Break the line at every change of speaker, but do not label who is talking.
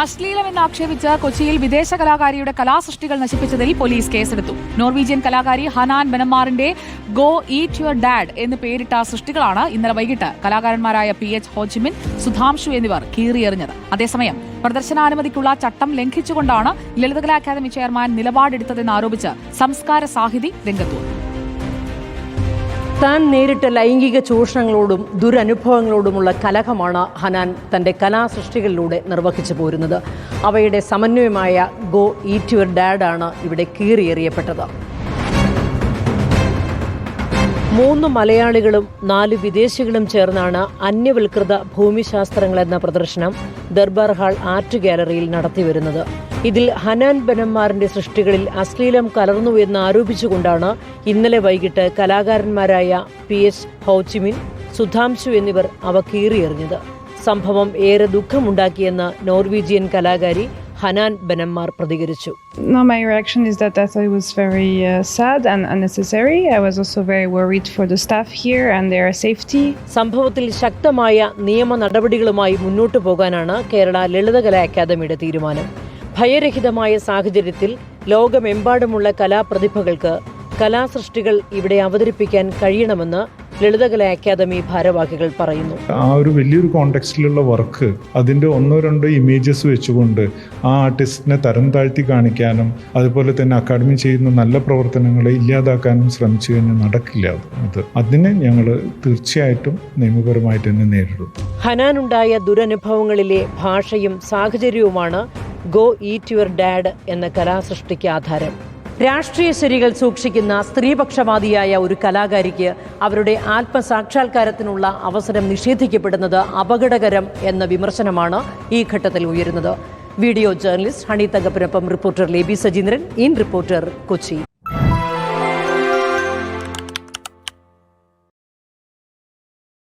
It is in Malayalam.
അശ്ലീലമെന്ന് ആക്ഷേപിച്ച് കൊച്ചിയിൽ വിദേശ കലാകാരിയുടെ കലാസൃഷ്ടികൾ നശിപ്പിച്ചതിൽ പോലീസ് കേസെടുത്തു നോർവീജിയൻ കലാകാരി ഹനാൻ ബനമാറിന്റെ ഗോ ഈറ്റ് യുവർ ഡാഡ് എന്ന് പേരിട്ട സൃഷ്ടികളാണ് ഇന്നലെ വൈകിട്ട് കലാകാരന്മാരായ പി എച്ച് ഹോജിമിൻ സുധാംശു എന്നിവർ കീറിയെറിഞ്ഞത് അതേസമയം പ്രദർശനാനുമതിക്കുള്ള ചട്ടം ലംഘിച്ചുകൊണ്ടാണ് ലളിതകലാ അക്കാദമി ചെയർമാൻ നിലപാടെടുത്തതെന്ന് ആരോപിച്ച് സംസ്കാര സാഹിതി രംഗത്തു വന്നു.
താൻ നേരിട്ട ലൈംഗിക ചൂഷണങ്ങളോടും ദുരനുഭവങ്ങളോടുമുള്ള കലഹമാണ് ഹനാൻ തന്റെ കലാസൃഷ്ടികളിലൂടെ നിർവഹിച്ചു പോരുന്നത്. അവയുടെ സമന്വയമായ ഗോ ഈറ്റ് യുവർ ഡാഡാണ് ഇവിടെ കീറിയെറിയപ്പെട്ടത്. മൂന്ന് മലയാളികളും നാല് വിദേശികളും ചേർന്നാണ് അന്യവൽകൃത ഭൂമിശാസ്ത്രങ്ങൾ എന്ന പ്രദർശനം ദർബാർ ഹാൾ ആർട്ട് ഗാലറിയിൽ നടത്തിവരുന്നത്. ഇതിൽ ഹനാൻ ബനന്മാറിന്റെ സൃഷ്ടികളിൽ അശ്ലീലം കലർന്നു എന്ന് ആരോപിച്ചുകൊണ്ടാണ് ഇന്നലെ വൈകിട്ട് കലാകാരന്മാരായ പി എച്ച് ഹൗച്ചിമിൻ സുധാംശു എന്നിവർ അവ കീറിയെറിഞ്ഞത് സംഭവം ഏറെ ദുഃഖമുണ്ടാക്കിയെന്ന് നോർവീജിയൻ കലാകാരി ഹനാൻ ബനന്മാർ പ്രതികരിച്ചു
No, my reaction is that I was very uh, sad and unnecessary. I was also very worried for the staff here and their safety.
സംഭവത്തിൽ ശക്തമായ നിയമ നടപടികളുമായി മുന്നോട്ടു പോകാനാണ് കേരള ലളിതകലാ അക്കാദമിയുടെ തീരുമാനം ഭയരഹിതമായ സാഹചര്യത്തിൽ ലോകമെമ്പാടുമുള്ള കലാപ്രതിഭകൾക്ക് കലാസൃഷ്ടികൾ ഇവിടെ അവതരിപ്പിക്കാൻ കഴിയണമെന്ന് ലളിതകലാ അക്കാദമി ഭാരവാഹികൾ പറയുന്നു.
ആ ഒരു വലിയൊരു കോണ്ടെക്സ്റ്റിലുള്ള വർക്ക് അതിന്റെ ഒന്നോ രണ്ടോ ഇമേജസ് വെച്ചുകൊണ്ട് ആ ആർട്ടിസ്റ്റിനെ തരം താഴ്ത്തി കാണിക്കാനും അതുപോലെ തന്നെ അക്കാദമി ചെയ്യുന്ന നല്ല പ്രവർത്തനങ്ങളെ ഇല്ലാതാക്കാനും ശ്രമിച്ചു കഴിഞ്ഞാൽ നടക്കില്ല അത്. അത് അതിനെ ഞങ്ങൾ തീർച്ചയായിട്ടും നിയമപരമായിട്ട് തന്നെ നേരിടും.
ഹനാനുണ്ടായ ദുരനുഭവങ്ങളിലെ ഭാഷയും സാഹചര്യവുമാണ് ഗോ ഈറ്റ് യുവർ ഡാഡ് എന്ന കലാസൃഷ്ടിക്ക് ആധാരം. രാഷ്ട്രീയ ശരികൾ സൂക്ഷിക്കുന്ന സ്ത്രീപക്ഷവാദിയായ ഒരു കലാകാരിക്ക് അവരുടെ ആത്മസാക്ഷാത്കാരത്തിനുള്ള അവസരം നിഷേധിക്കപ്പെടുന്നത് അപകടകരം എന്ന വിമർശനമാണ് ഈ ഘട്ടത്തിൽ ഉയരുന്നത്. Video journalist Honey തങ്കപ്പിനൊപ്പം reporter Leby Sajeendran in reporter Kochi.